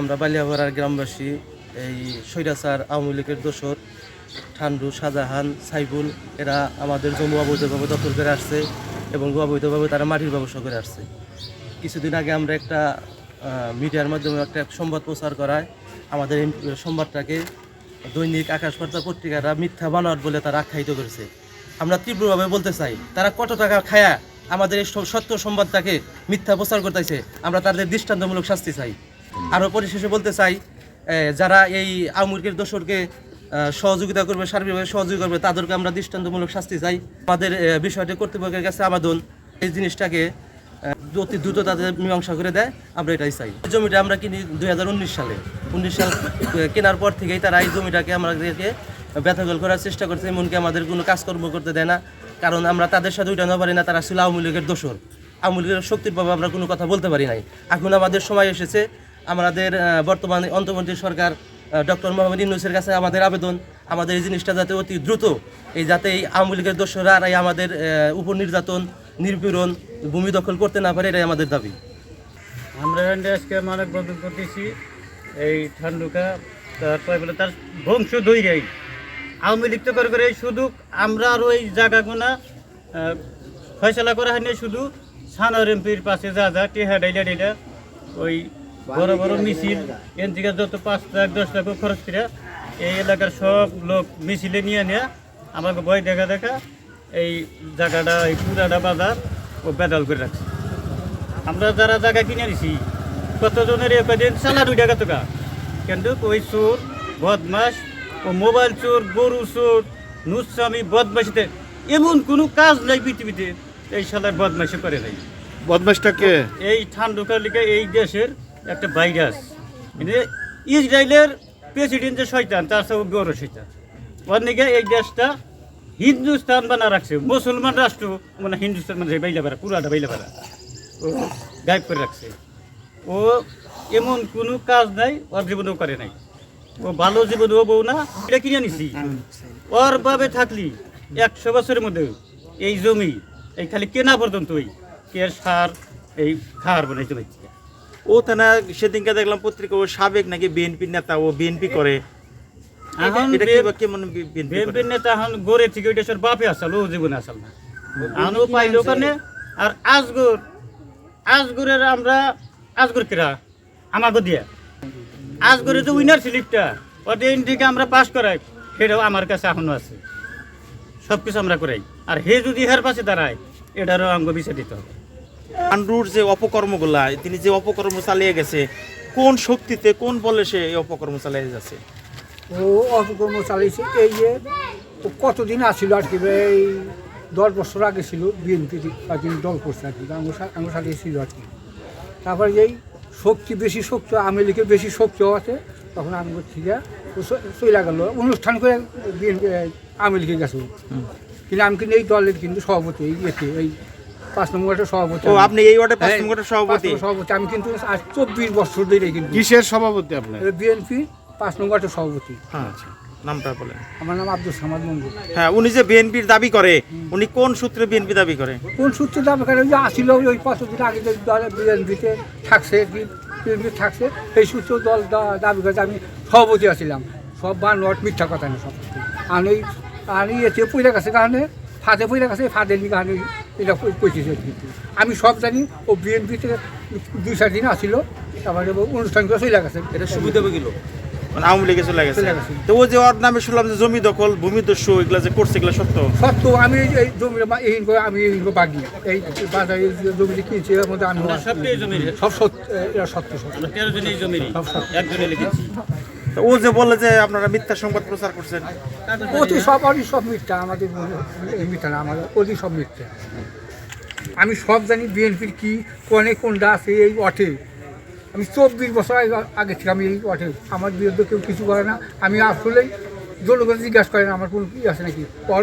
আমরা বালিয়াপাড়ার গ্রামবাসী, এই সৈরাচার আওয়ামী লীগের দোসর ঠান্ডু, শাহজাহান সাইবুল এরা আমাদের জমি অবৈধভাবে দখল করে আসছে এবং অবৈধভাবে তারা মাটির ব্যবসা করে আসছে। কিছুদিন আগে আমরা একটা মিডিয়ার মাধ্যমে একটা সংবাদ প্রচার করায়, আমাদের এই সংবাদটাকে দৈনিক আকাশবার্তা পত্রিকারা মিথ্যা বানোয়ার বলে তারা আখ্যায়িত করেছে। আমরা তীব্রভাবে বলতে চাই, তারা কত টাকা খায়া আমাদের এই সত্য সংবাদটাকে মিথ্যা প্রচার করতেছে? আমরা তাদের দৃষ্টান্তমূলক শাস্তি চাই। আরও পরিশেষে বলতে চাই যারা এই আওয়ামীর দোসরকে সহযোগিতা করবে, সার্বিকভাবে সহযোগিতা করবে, তাদেরকে আমরা দৃষ্টান্তমূলক শাস্তি চাই। আমাদের বিষয়টি কর্তৃপক্ষের কাছে আবেদন, এই জিনিসটাকে অতি দ্রুত তাদের মীমাংসা করে দেয়, আমরা এটাই চাই। জমিটা আমরা কিনি দুই হাজার উনিশ সালে। উনিশ সাল কেনার পর থেকেই তারা এই জমিটাকে আমাদেরকে ব্যথাগল করার চেষ্টা করছে, এমনকি আমাদের কোনো কাজকর্ম করতে দেয় না, কারণ আমরা তাদের সাথে উঠানো পারি না, তারা ছিল আওয়ামী লীগের দোষর। আওয়ামী লীগের শক্তির পাবে আমরা কোনো কথা বলতে পারি নাই। এখন আমাদের সময় এসেছে আমাদের বর্তমান অন্তর্বর্তী সরকার ডক্টর মোহাম্মদ ইউনুসের কাছে আমাদের আবেদন, আমাদের এই জিনিসটা যাতে অতি দ্রুত এই যাতে এই আওয়ামী লীগের দোষরা আর আমাদের উপর নির্যাতন, নির্পীড়ন, ভূমি দখল করতে না পারে, এটাই আমাদের দাবি। আমরা আজকে মানব বন্ধন করতেছি, এই ঠান্ডুকা তারপরে বলে তার বংশ দৈরাই আওয়ামী লীগ তো করে করে শুধু আমরা আর ওই জায়গাগুনা ফয়সলা করা হয়নি, শুধু সানোর এমপির পাশে যা যা, টেহা, ডাইলা ডাইলা, ওই বড় বড় মিছিল এন থেকে যত পাঁচ লাখ দশ লাখ খরচ করে এই এলাকার সব লোক মিছিলে নিয়ে নিয়ে আমাকে ভয় দেখা দেখা এই জায়গাটা এই পুরাটা বাজার ও বেদাল করে রাখছে। আমরা যারা জায়গা কিনে নিছি কতজনের একদিন চালা দুই টাকা টাকা কিন্তু ওই চোর বদমাস ও মোবাইল চোর গরু চোর নুসামি বদমাসিতে এমন কোনো কাজ নাই পৃথিবীতে এই সালার বদমাসি করে নাই। বদমাসটা কে? এই ঠান্ডুকার লিগে এই দেশের একটা ভাইরাস। মানে ইসরায়েলের প্রেসিডেন্ট যে শয়তান, তার সব বড় শৈতান নিগে এই দেশটা হিন্দুস্তান বানা রাখছে। মুসলমান রাষ্ট্র মানে হিন্দুস্তান মানে বাইলা বেড়া, পুরাটা বাইলা বেড়া। ও গায়েব করে রাখছে। ও এমন কোনো কাজ নাই, ওর জীবনেও করে নাই। ও ভালো জীবন ও বউ না, এটা কিনে নিছি ওর ভাবে থাকলি একশো বছরের মধ্যে এই জমি, এই খালি কেনা পর্যন্ত ওই কে সার, এই খাওয়ার বানাইতে পারছি ও তানা সেদিনকে দেখলাম পত্রিকা ও সাবেক নাকি বিএনপি নেতা ও বিএনপি করে। এখন বিএনপি নেতা এখন গড়ে থেকে ওইটা সব বাপে আসাল ও জীবনে আসাল না। আনও পাইলো ওখানে আর আজগর আজগরের আমরা আজগর কিরা? আমাকে দিয়া। আজগরের যে উইনার স্লিপটা ওদের থেকে আমরা পাস করাই সেটাও আমার কাছে এখনও আছে। সব কিছু আমরা করাই। আর হে যদি হের পাশে দাঁড়ায় এটারও অঙ্গ বিচার দিতে হবে। আন্ড্রুর যে অপকর্মগুলা তিনি যে অপকর্ম চালিয়ে গেছে কোন শক্তিতে কোন বলে সে এই অপকর্ম চালিয়ে যাচ্ছে? ও অপকর্ম চালিয়েছে এই যে কতদিন আসছিল আর কি এই দশ বছর আগে ছিল বিএনপি তিনি দল করছে আর কি আমার সা- সাথে ছিল আর কি। তারপরে যেই শক্তি বেশি শক্তি আওয়ামী লীগের বেশি শক্তিও আছে তখন আমি ও চ- চলে গেল অনুষ্ঠান করে বিএনপি আওয়ামী লীগের গেছে কিন্তু আমি কিন্তু এই দলের কিন্তু সভাপতি এই এই পাঁচ নম্বরের সভাপতি ও আপনি এই ওয়ার্ডে পাঁচ হ্যাঁ, নম্বরের পাঁচ সভাপতি সভাপতি। আমি কিন্তু আজ চব্বিশ বছর ধরে কিন্তু কিসের সভাপতি আপনার? বিএনপি পাঁচ নম্বরের সভাপতি। হ্যাঁ আচ্ছা নামটা বলেন। আমার নাম আব্দুল সামাদ মঙ্গল হ্যাঁ উনি যে বিএনপির দাবি করে উনি কোন সূত্রে বিএনপি দাবি করে? কোন সূত্রে দাবি করে? ওই যে আসিল ওই কতদিন আগে যে বিএনপিতে থাকছে বিএনপি থাকছে এই সূত্রে দল দা- দাবি করেছে আমি সভাপতি আছিলাম। সব বা নট মিথ্যা কথা না সব। আমি আমি এতে পইলে গেছে কারণে ফাঁদে পইলে গেছে ফাঁদে নি কারণে এটা কইতেছে কিন্তু আমি সব জানি ও বিএনপিতে দুই চার দিন আসিল তারপরে ও অনুষ্ঠান করে চলে গেছে। এটা সুবিধা হয়ে গেল মানে আওয়ামী লীগে চলে গেছে। তো ও যে ওর নামে শুনলাম যে জমি দখল ভূমিদস্যু এগুলা যে করছে এগুলো সত্য? সত্য আমি এই- জমি এই করে আমি এই বাগি। এই বাজারে যে জমিটি কিনছি এর মধ্যে আমি জমির? সব সত্য সত্য সত্য। তেরো একজনে লিখেছি। ও যে বলে যে আপনারা মিথ্যা সংবাদ প্রচার করছেন। অতি সব অতি সব মিথ্যা আমাদের এই মিথ্যা না আমাদের অতি সব মিথ্যা। আমি সব জানি বিএনপির কি কোনে কোনটা আছে এই অঠে আমি চব্বিশ বছর আগে- আগে থেকে আমি এই অঠে আমার বিরুদ্ধে কেউ কিছু করে না। আমি আসলেই জনগণ জিজ্ঞাসা করে না আমার কোনো কি আছে নাকি? ওর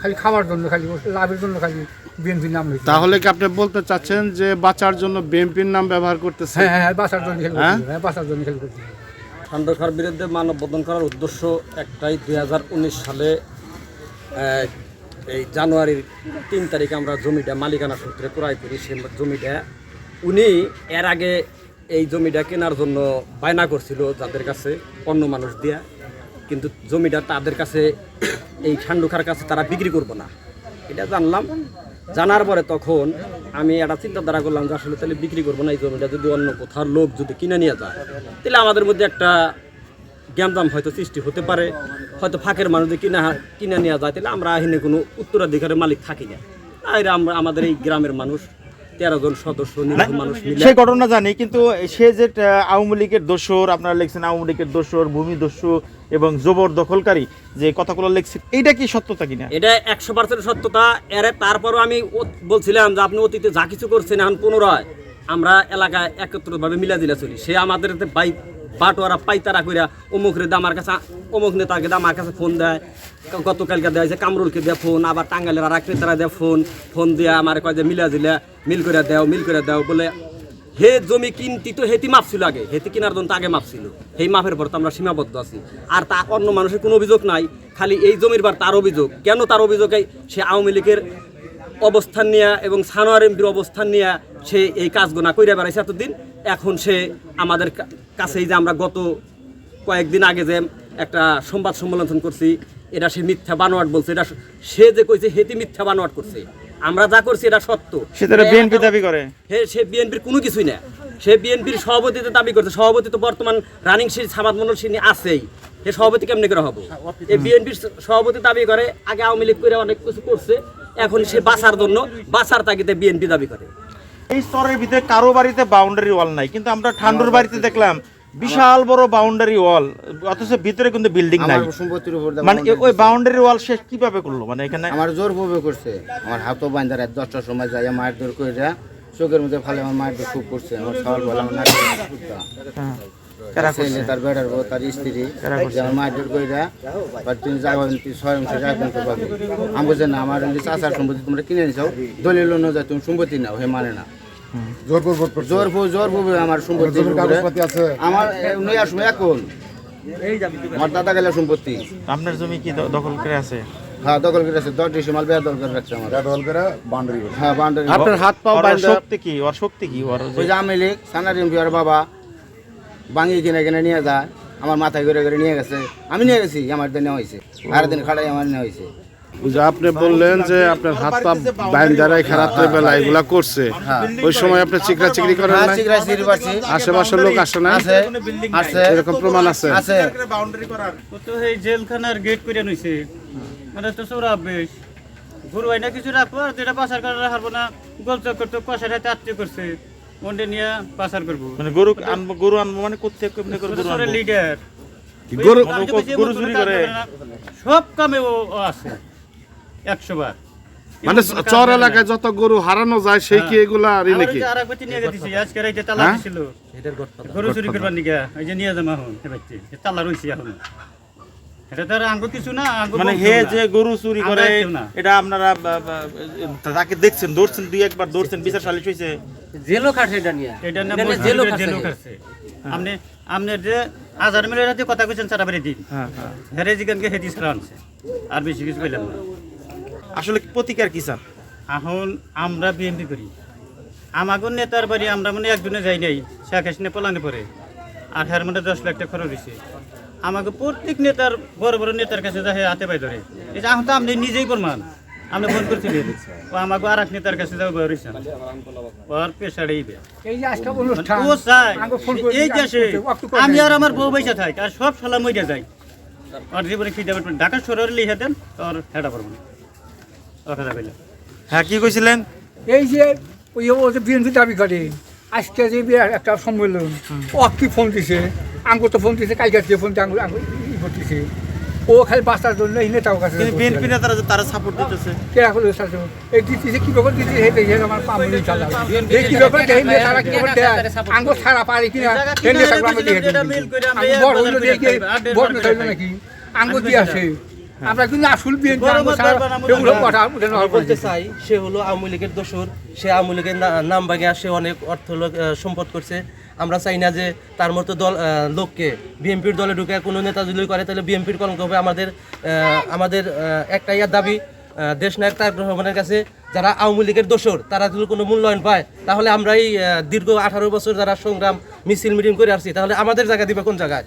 খালি খাওয়ার জন্য খালি লাভের জন্য খালি বিএনপির নাম হয়েছে। তাহলে কি আপনি বলতে চাচ্ছেন যে বাঁচার জন্য বিএনপির নাম ব্যবহার করতেছে? হ্যাঁ হ্যাঁ হ্যাঁ বাঁচার জন্য খেলে হ্যাঁ? হ্যাঁ বাঁচার জন্য খেলে করছি ঠান্ডাখার বিরুদ্ধে মানববন্ধন করার উদ্দেশ্য একটাই। দু হাজার উনিশ সালে এই জানুয়ারির তিন তারিখে আমরা জমিটা মালিকানা সূত্রে ক্রয় করি, সে জমিটা। উনি এর আগে এই জমিটা কেনার জন্য বায়না করছিল যাদের কাছে অন্য মানুষ দিয়া, কিন্তু জমিটা তাদের কাছে এই খান্ডুখার কাছে তারা বিক্রি করব না। এটা জানলাম। জানার পরে তখন আমি একটা চিন্তাধারা করলাম যে আসলে তাহলে বিক্রি করব না এই জমিটা যদি অন্য কোথাও লোক যদি কিনে নিয়ে যায় তাহলে আমাদের মধ্যে একটা জ্ঞানদাম হয়তো সৃষ্টি হতে পারে। হয়তো ফাঁকের মানুষ যদি কিনা কিনে নেওয়া যায় তাহলে আমরা এখানে কোনো উত্তরাধিকারের মালিক থাকি না। আর আমরা আমাদের এই গ্রামের মানুষ তেরো জন সদস্য মানুষ সেই ঘটনা জানি কিন্তু সে যে আওয়ামী লীগের দোসর আপনারা লিখছেন আওয়ামী লীগের দোসর ভূমি দস্যু এবং জবর দখলকারী যে কথাগুলো লিখছেন, এইটা কি সত্যতা কিনা? এটা একশো পার্সেন্ট সত্যতা। এর তারপরও আমি বলছিলাম যে আপনি অতীতে যা কিছু করছেন এখন পুনরায় আমরা এলাকায় একত্রভাবে মিলা দিলা চলি। সে আমাদের বাই বাটোয়ারা পাইতারা কইরা অমুক রে আমার কাছে অমুক নেতাকে আমার কাছে ফোন দেয় গতকালকে দেয় যে কামরুলকে দেয় ফোন, আবার টাঙ্গাইলের আর এক দেয় ফোন ফোন দিয়ে আমার কয় যে মিলা দিলে, মিল করে দেও, মিল করে দেও বলে হে জমি কিনতি তো হেতি মাপ ছিল আগে। হেতি কেনার জন্য আগে মাপ ছিল। সেই মাপের পর তো আমরা সীমাবদ্ধ আছি। আর তা অন্য মানুষের কোনো অভিযোগ নাই। খালি এই জমির বার তার অভিযোগ। কেন তার অভিযোগে সে আওয়ামী লীগের অবস্থান নিয়ে এবং সানোয়ার এমপির অবস্থান নিয়ে সে এই কাজগুনা কইরা বেড়াইছে এতদিন? এখন সে আমাদের কাছেই যে আমরা গত কয়েকদিন আগে যে একটা সংবাদ সম্মেলন করছি, এটা সে মিথ্যা বানোয়াট বলছে। এটা সে যে কইছে, হেতি মিথ্যা বানোয়াট করছে। আমরা যা করছি এটা সত্য। সে তারা বিএনপি দাবি করে। সে বিএনপির কোনো কিছুই না। সে বিএনপির সভাপতিতে দাবি করছে। সভাপতি তো বর্তমান রানিং সিট সামাদ মন্ডল সিনি আছেই। সে সভাপতি কেমনি করে হব? এই বিএনপির সভাপতি দাবি করে আগে আওয়ামী লীগ করে অনেক কিছু করছে। এখন সে বাঁচার জন্য বাঁচার তাগিদে বিএনপি দাবি করে। এই স্তরের ভিতরে কারও বাড়িতে বাউন্ডারি ওয়াল নাই। কিন্তু আমরা ঠান্ডুর বাড়িতে দেখলাম বিশাল বড় বাউন্ডারি ওয়াল অথচ ভিতরে কিন্তু বিল্ডিং নাই। সম্পত্তির উপর মানে ওই বাউন্ডারি ওয়াল শেষ কীভাবে করল? মানে এখানে আমার জোর ভাবে করছে। আমার হাতও বান্ধা রাত দশটার সময় যাই মায়ের দৌড় করে দেয়া চোখের মধ্যে ফালে আমার মায়ের খুব করছে। আমার সওয়াল বলে আমার নাকি হ্যাঁ। তার বেটার বউ তার স্ত্রী। যে মায়ের করে তুমি যাবেন তুই ছয় অংশ রাখবেন তো পাবে আমি বলছি না আমার চাষার সম্পত্তি তোমরা কিনে নিছাও দলিল অনুযায়ী তুমি সম্পত্তি নাও হে মানে না। আমার সম্পত্তি আমার নয়া সময় এখন। আমার দাদা গেলে সম্পত্তি। আপনার জমি কি দখল করে আছে? হ্যাঁ দখল করে আছে। দশ ডিসেম্বর বেয়া দখল রাখছে আমার। দখল করে বাউন্ডারি হ্যাঁ বাউন্ডারি আপনার হাত শক্তি কি? ওর শক্তি কি? ওর ওই যে আমি লিখ সানারি বাবা বাঙি কিনে কিনে নিয়ে যায়। আমার মাথায় ঘুরে ঘুরে নিয়ে গেছে। আমি নিয়ে গেছি আমার দিন নেওয়া হয়েছে। আর দিন খাড়াই আমার নেওয়া হয়েছে। যে আপনি বললেন যে আপনার হাত পা রাত্রে বেলা এগুলা করছে। ওই সময় আপনি চিকরা চিকরি করেন হ্যাঁ নাই? চিকরা চিকরি পাচ্ছি আশেপাশের লোক আসে না আছে আছে এরকম প্রমাণ আছে? আছে। ও তো এই জেলখানার গেট করে নইছে। মানে তো সৌরা বেশ। গরু আইনা কিছু রাখব আর যেটা পাচার রাখব না গোল চক্কর তো কষার হাতে আত্মীয় করছে। ওনডে নিয়ে পাচার করব। মানে গরু আনব গরু আনব মানে কোথা থেকে কেমনে করে গরু লিডার গরু গরু চুরি করে। সব কামে ও আছে। একশো বার। মানে চর এলাকায় যত গরু হারানো যায় সেই কি এগুলা রি নাকি? আর এক নিয়ে গেছি আজকে রাইতে তালা হ্যাঁ? দিছিল। গরু চুরি করবার নিকে ওই যে নিয়ে এখন তালা রইছি এখন। এটা তো আর আঙ্গ কিছু না মানে হে যে গরু চুরি করে এটা আপনারা তাকে দেখছেন ধরছেন দুই একবার ধরছেন বিচার সালিশ হয়েছে জেলও খাটে এটা নিয়ে। এটা না জেলও জেলও জেলও খাটছে আপনি আপনি যে আজার কথা কইছেন সারা বাড়ি দিন। হ্যাঁ হ্যাঁ। হেরে জিগানকে হেদি ছাড়া আনছে আর বেশি কিছু না। আসলে প্রতিকার কি চান এখন আমরা বিএনপি করি। আমাগো নেতার বাড়ি আমরা মানে একজনে যাই নাই শেখ হাসিনা পলানি পরে আর হের মধ্যে দশ লাখ টাকা খরচ হয়েছে আমাকে প্রত্যেক নেতার বড় বড় নেতার কাছে যাই হাতে পাই ধরে। এই যে এখন তো আপনি নিজেই প্রমাণ। আপনি ফোন করছিলেন ও আমাকে আর এক নেতার কাছে যাও বেরিয়েছেন ওর পেশাড়েই যে ও চাই এই দেশে আমি। আর আমার বউ বৈশা থাকি আর সব সালা মইরা যাই আর জীবনে কি দেবেন ঢাকা শহরে লিখে দেন তোর হেটা পারব যাবে না। হ্যাঁ কি কইছিলেন? এই যে ওই ও যে বিএনপি দাবি করে আজকে যে একটা সম্মেলন ও কি ফোন দিছে? আঙ্গু তো ফোন দিছে কালকে দিয়ে ফোন দিয়ে আঙ্গু আঙ্গু ই করতেছে। ও খালি বাঁচার জন্য এই নেতাও কাছে বিএনপি নেতারা যে তারা সাপোর্ট দিতেছে। করে সাথে এই দিতেছে কি ব্যাপার? দিতেছে এই দেখে আমার পামনি চালা এই কি ব্যাপার? দেখে নেতারা কি ব্যাপার? দেয় আঙ্গু ছাড়া পারে কিনা এই নেতাগুলো আমরা দিয়ে দিই বড় হইল দেখে বড় নেতা হইল নাকি? আঙ্গু দিয়ে আসে। আমরা কিন্তু আসল বিএনপি এগুলো কথা বলতে চাই সে হলো আওয়ামী লীগের দোসর সে আওয়ামী লীগের নাম বাগে সে অনেক অর্থ সম্পদ করছে। আমরা চাই না যে তার মতো দল লোককে বিএনপির দলে ঢুকে কোনো নেতা যদি করে তাহলে বিএনপির কলঙ্ক হবে আমাদের আহ, আমাদের একটাই আর দাবি দেশ দেশনায়ক তারেক রহমানের কাছে যারা আওয়ামী লীগের দোষর তারা যদি কোনো মূল্যায়ন পায় তাহলে আমরা এই দীর্ঘ আঠারো বছর যারা সংগ্রাম মিছিল মিটিং করে আসছি তাহলে আমাদের জায়গা দিবে কোন জায়গায়?